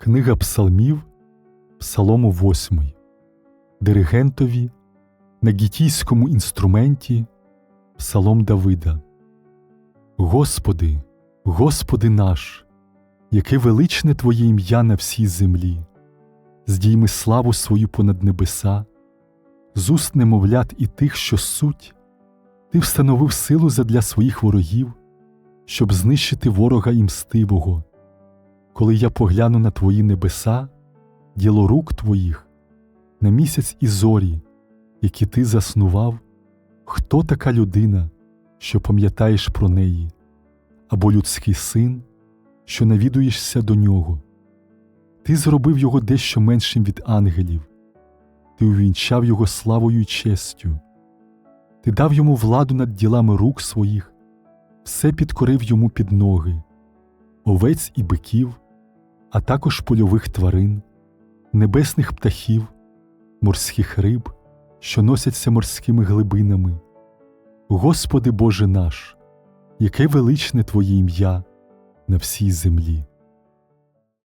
Книга Псалмів, Псалому 8, диригентові на гітійському інструменті Псалом Давида. Господи, Господи наш, яке величне Твоє ім'я на всій землі, здійми славу свою понад небеса, з уст немовлят і тих, що суть, Ти встановив силу задля своїх ворогів, щоб знищити ворога і мстивого. Коли я погляну на Твої небеса, діло рук Твоїх, на місяць і зорі, які Ти заснував, хто така людина, що пам'ятаєш про неї, або людський син, що навідуєшся до нього. Ти зробив його дещо меншим від ангелів, ти увінчав його славою й честю, ти дав йому владу над ділами рук своїх, все підкорив йому під ноги, овець і биків, а також польових тварин, небесних птахів, морських риб, що носяться морськими глибинами. Господи Боже наш, яке величне Твоє ім'я на всій землі.